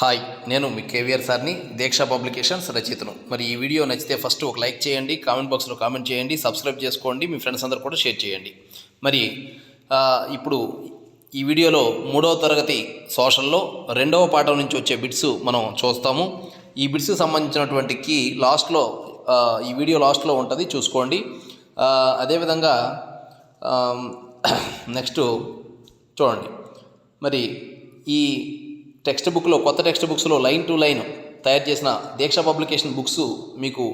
Hi నేను మీ కేవీఆర్ సార్ని దీక్ష publications రచయితను. మరి ఈ వీడియో నచ్చితే ఫస్ట్ ఒక లైక్ చేయండి కామెంట్ బాక్స్లో కామెంట్ చేయండి సబ్స్క్రైబ్ చేసుకోండి మీ ఫ్రెండ్స్ అందరు కూడా షేర్ చేయండి. మరి ఇప్పుడు ఈ వీడియోలో మూడవ తరగతి సోషల్లో రెండవ పాఠం నుంచి వచ్చే బిట్స్ మనం చూస్తాము. ఈ బిట్స్ సంబంధించినటువంటి కీ లాస్ట్లో ఈ వీడియో లాస్ట్లో ఉంటుంది చూసుకోండి. అదేవిధంగా నెక్స్ట్ చూడండి. మరి ఈ టెక్స్ట్ బుక్లో కొత్త టెక్స్ట్ బుక్స్లో లైన్ టు లైన్ తయారు చేసిన దీక్ష పబ్లికేషన్ బుక్స్ మీకు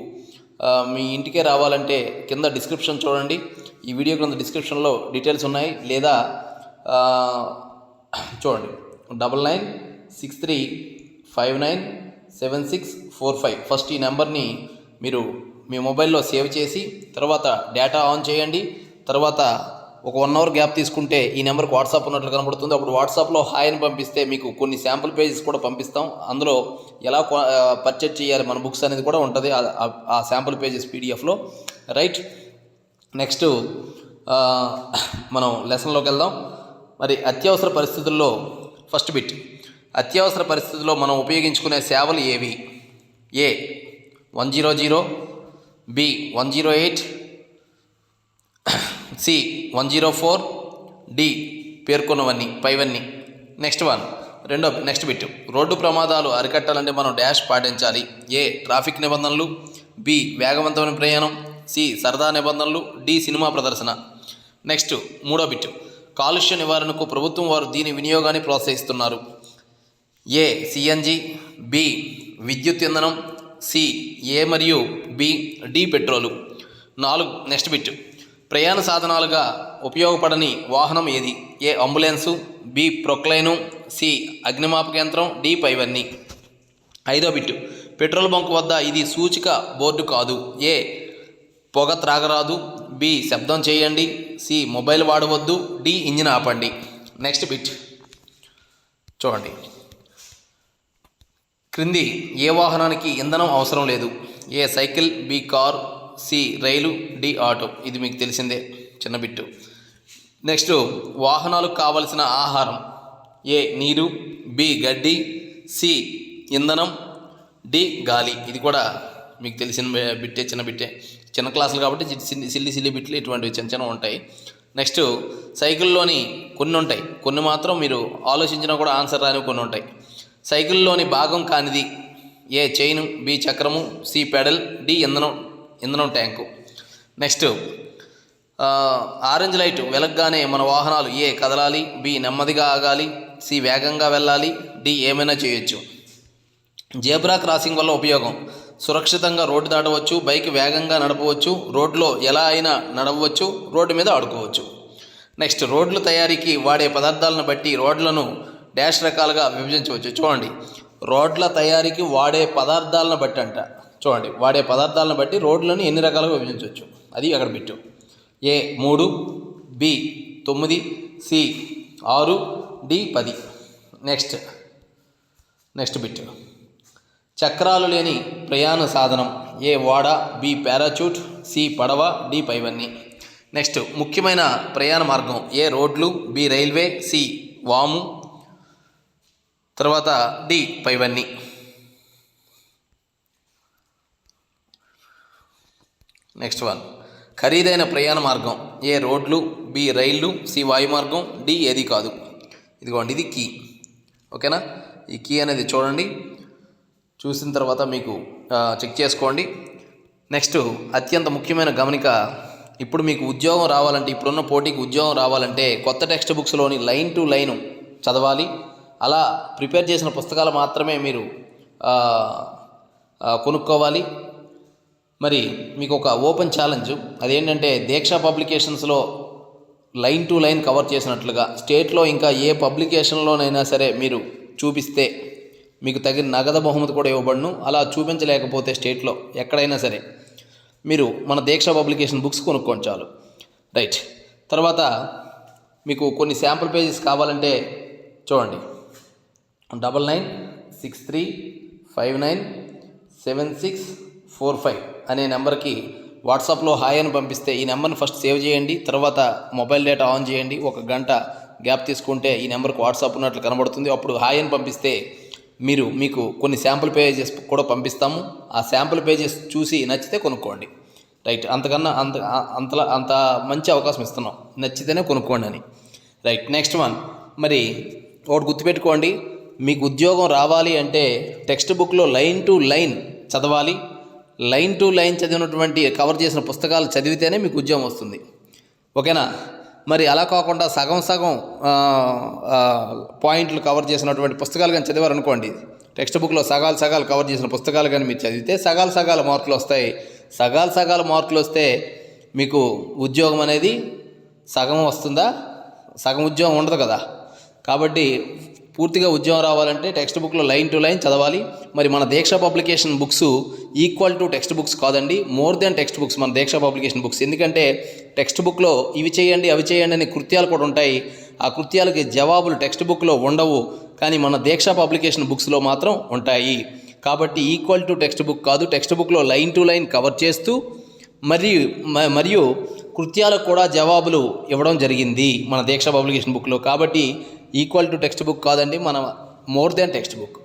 మీ ఇంటికే రావాలంటే కింద డిస్క్రిప్షన్ చూడండి. ఈ వీడియో కింద డిస్క్రిప్షన్లో డీటెయిల్స్ ఉన్నాయి. లేదా చూడండి. Double nine six three five nine seven six four five. First ఈ నెంబర్ని మీరు మీ మొబైల్లో సేవ్ చేసి తర్వాత డేటా ఆన్ చేయండి. తర్వాత ఒక వన్ అవర్ గ్యాప్ తీసుకుంటే ఈ నెంబర్కి వాట్సాప్ ఉన్నట్లు కనబడుతుంది. అప్పుడు వాట్సాప్లో హాయ్ అని పంపిస్తే మీకు కొన్ని శాంపుల్ పేజెస్ కూడా పంపిస్తాం. అందులో ఎలా పర్చేజ్ చేయాలి మన బుక్స్ అనేది కూడా ఉంటుంది. ఆ- ఆ- శాంపుల్ పేజెస్ పీడిఎఫ్లో రైట్ నెక్స్ట్ మనం లెసన్లోకి వెళ్దాం. మరి అత్యవసర పరిస్థితుల్లో ఫస్ట్ బిట్ అత్యవసర పరిస్థితుల్లో మనం ఉపయోగించుకునే సేవలు ఏవి? A one zero zero B one zero eight C one zero four D పేర్కొన్నవన్నీ పైవన్నీ. Next one. రెండో నెక్స్ట్ బిట్. రోడ్డు ప్రమాదాలు అరికట్టాలంటే మనం డాష్ పాటించాలి. ఏ ట్రాఫిక్ నిబంధనలు. బి వేగవంతమైన ప్రయాణం. సి సరదా నిబంధనలు. డి సినిమా ప్రదర్శన. నెక్స్ట్ మూడో బిట్. కాలుష్య నివారణకు ప్రభుత్వం వారు దీని వినియోగాన్ని ప్రోత్సహిస్తున్నారు. ఏ సిఎన్జి బి విద్యుత్ ఇంధనం. సి ఏ మరియు బి డి పెట్రోలు. నాలుగు నెక్స్ట్ బిట్. ప్రయాణ సాధనాలుగా ఉపయోగపడని వాహనం ఏది? A ambulance B Poclain C అగ్నిమాపక యంత్రం డి పైవన్నీ. ఐదో బిట్ పెట్రోల్ బంక్ వద్ద ఇది సూచిక బోర్డు కాదు. ఏ పొగ త్రాగరాదు. బి శబ్దం చేయండి. సి మొబైల్ వాడవద్దు. డి ఇంజిన్ ఆపండి. Next bit. చూడండి. క్రింది ఏ వాహనానికి ఇంధనం అవసరం లేదు? A cycle B car C rail D auto. ఇది మీకు తెలిసిందే చిన్న బిట్టు. నెక్స్ట్ వాహనాలకు కావలసిన ఆహారం. ఏ నీరు బి గడ్డి సి ఇంధనం డి గాలి. ఇది కూడా మీకు తెలిసిన బిట్టే చిన్న బిట్టే. చిన్న క్లాసులు కాబట్టి సిల్లి సిల్లి సిల్లి బిట్లు ఇటువంటివి చిన్న చిన్న ఉంటాయి. నెక్స్ట్ సైకిల్లోని కొన్ని ఉంటాయి. కొన్ని మాత్రం మీరు ఆలోచించినా కూడా ఆన్సర్ రానివి కొన్ని ఉంటాయి. సైకిల్లోని భాగం కానిది ఏ చైను బి చక్రము సి పెడల్ డి ఇంధనం ఇంధనం ట్యాంకు. నెక్స్ట్ ఆరెంజ్ లైట్ వెలగ్గానే మన వాహనాలు ఏ కదలాలి బి నెమ్మదిగా ఆగాలి సి వేగంగా వెళ్ళాలి డి ఏమైనా చేయొచ్చు. జేబ్రా క్రాసింగ్ వల్ల ఉపయోగం. సురక్షితంగా రోడ్డు దాటవచ్చు బైక్ వేగంగా నడపవచ్చు రోడ్లో ఎలా అయినా నడవవచ్చు రోడ్డు మీద ఆడుకోవచ్చు. నెక్స్ట్ రోడ్ల తయారీకి వాడే పదార్థాలను బట్టి రోడ్లను డాష్ రకాలుగా విభజించవచ్చు. చూడండి రోడ్ల తయారీకి వాడే పదార్థాలను బట్టి అంట చూడండి వాడే పదార్థాలను బట్టి రోడ్లను ఎన్ని రకాలుగా విభజించవచ్చు? అది అక్కడ పెట్టు. ఏ మూడు బి తొమ్మిది సి ఆరు డి పది. నెక్స్ట్ నెక్స్ట్ బిట్ చక్రాలు లేని ప్రయాణ సాధనం. ఏ ఓడ బి పారాచూట్ సి పడవ డి పైవన్నీ. నెక్స్ట్ ముఖ్యమైన ప్రయాణ మార్గం. ఏ రోడ్లు బి రైల్వే సి వాము. తర్వాత డి పైవన్నీ. నెక్స్ట్ వన్ ఖరీదైన ప్రయాణ మార్గం. ఏ రోడ్లు బి రైళ్ళు సి వాయు మార్గం డి ఏది కాదు. ఇదిగోండి ఇది కీ ఓకేనా? ఈ కీ అనేది చూడండి. చూసిన తర్వాత మీకు చెక్ చేసుకోండి. నెక్స్ట్ అత్యంత ముఖ్యమైన గమనిక ఇప్పుడు మీకు ఉద్యోగం రావాలంటే ఇప్పుడున్న పోటీకి ఉద్యోగం రావాలంటే కొత్త టెక్స్ట్ బుక్స్లోని లైన్ టు లైను చదవాలి. అలా ప్రిపేర్ చేసిన పుస్తకాలు మాత్రమే మీరు కొనుక్కోవాలి. మరి మీకు ఒక ఓపెన్ ఛాలెంజ్. అదేంటంటే దీక్ష పబ్లికేషన్స్లో లైన్ టు లైన్ కవర్ చేసినట్లుగా స్టేట్లో ఇంకా ఏ పబ్లికేషన్లోనైనా సరే మీరు చూపిస్తే మీకు తగిన నగదు బహుమతి కూడా ఇవ్వబడును. అలా చూపించలేకపోతే స్టేట్లో ఎక్కడైనా సరే మీరు మన దీక్ష పబ్లికేషన్ బుక్స్ కొనుక్కోండి చాలు. రైట్. తర్వాత మీకు కొన్ని శాంపుల్ పేజెస్ కావాలంటే చూడండి. Double nine six three five nine seven six four five అనే నెంబర్కి వాట్సాప్లో హాయ్ అని పంపిస్తే ఈ నెంబర్ని ఫస్ట్ సేవ్ చేయండి తర్వాత మొబైల్ డేటా ఆన్ చేయండి ఒక గంట గ్యాప్ తీసుకుంటే ఈ నెంబర్కి వాట్సాప్ ఉన్నట్లు కనబడుతుంది. అప్పుడు హాయ్ అని పంపిస్తే మీరు మీకు కొన్ని శాంపుల్ పేజెస్ కూడా పంపిస్తాము. ఆ శాంపుల్ పేజెస్ చూసి నచ్చితే కొనుక్కోండి. రైట్ అంతకన్నా అంత అంతలా అంత మంచి అవకాశం ఇస్తున్నాం. నచ్చితేనే కొనుక్కోండి అని. Right next one. మరి ఒకటి గుర్తుపెట్టుకోండి మీకు ఉద్యోగం రావాలి అంటే టెక్స్ట్ బుక్లో లైన్ టు లైన్ చదవాలి. లైన్ టు లైన్ చదివినటువంటి కవర్ చేసిన పుస్తకాలు చదివితేనే మీకు ఉద్యోగం వస్తుంది. ఓకేనా? మరి అలా కాకుండా సగం సగం పాయింట్లు కవర్ చేసినటువంటి పుస్తకాలు కానీ చదివారనుకోండి. టెక్స్ట్ బుక్లో సగాలు సగాలు కవర్ చేసిన పుస్తకాలు కానీ మీరు చదివితే సగాలు సగాల మార్కులు వస్తాయి. సగాలు సగాల మార్కులు వస్తే మీకు ఉద్యోగం అనేది సగం వస్తుందా? సగం ఉద్యోగం ఉండదు కదా. కాబట్టి పూర్తిగా ఉద్యోగం రావాలంటే టెక్స్ట్ బుక్లో లైన్ టు లైన్ చదవాలి. మరి మన Deeksha publication books equal to text books కాదండి. మోర్ దెన్ టెక్స్ట్ బుక్స్ మన దీక్ష పబ్లికేషన్ బుక్స్ ఎందుకంటే టెక్స్ట్ బుక్లో ఇవి చేయండి అవి చేయండి అనే కృత్యాలు కూడా ఉంటాయి. ఆ కృత్యాలకి జవాబులు టెక్స్ట్ బుక్లో ఉండవు. కానీ మన దీక్ష పబ్లికేషన్ బుక్స్లో మాత్రం ఉంటాయి. కాబట్టి ఈక్వల్ టు టెక్స్ట్ బుక్ కాదు. టెక్స్ట్ బుక్లో లైన్ టు లైన్ కవర్ చేస్తూ మరియు మ- మరియు కృత్యాలకు కూడా జవాబులు ఇవ్వడం జరిగింది మన దీక్ష పబ్లికేషన్ బుక్లో కాబట్టి ఈక్వల్ టు టెక్స్ట్ బుక్ కాదండి మన మోర్ దెన్ టెక్స్ట్ బుక్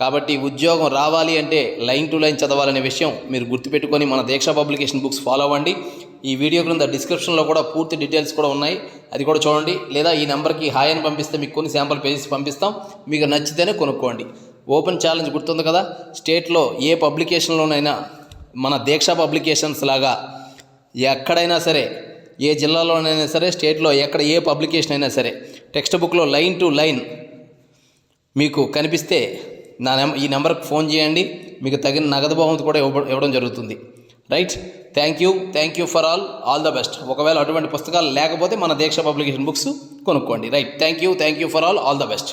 కాబట్టి ఉద్యోగం రావాలి అంటే లైన్ టు లైన్ చదవాలనే విషయం మీరు గుర్తుపెట్టుకొని మన దీక్ష పబ్లికేషన్ బుక్స్ ఫాలో అవ్వండి. ఈ వీడియో క్రింద డిస్క్రిప్షన్లో కూడా పూర్తి డీటెయిల్స్ కూడా ఉన్నాయి. అది కూడా చూడండి. లేదా ఈ నెంబర్కి హాయ్ అని పంపిస్తే మీకు కొన్ని శాంపుల్ పేజెస్ పంపిస్తాం. మీకు నచ్చితేనే కొనుక్కోండి. ఓపెన్ ఛాలెంజ్ గుర్తుంది కదా? స్టేట్లో ఏ పబ్లికేషన్లోనైనా మన దీక్ష పబ్లికేషన్స్ లాగా ఎక్కడైనా సరే ఏ జిల్లాలోనైనా సరే స్టేట్లో ఎక్కడ ఏ పబ్లికేషన్ అయినా సరే టెక్స్ట్ బుక్లో లైన్ టు లైన్ మీకు కనిపిస్తే నా నెంబర్ ఈ నెంబర్కి ఫోన్ చేయండి. మీకు తగిన నగదు బహుమతి కూడా ఇవ్వ ఇవ్వడం జరుగుతుంది. Right? Thank you. Thank you for all. All the best. ఒకవేళ అటువంటి పుస్తకాలు లేకపోతే మన దీక్ష పబ్లికేషన్ బుక్స్ కొనుక్కోండి. Right? Thank you. Thank you for all. All the best.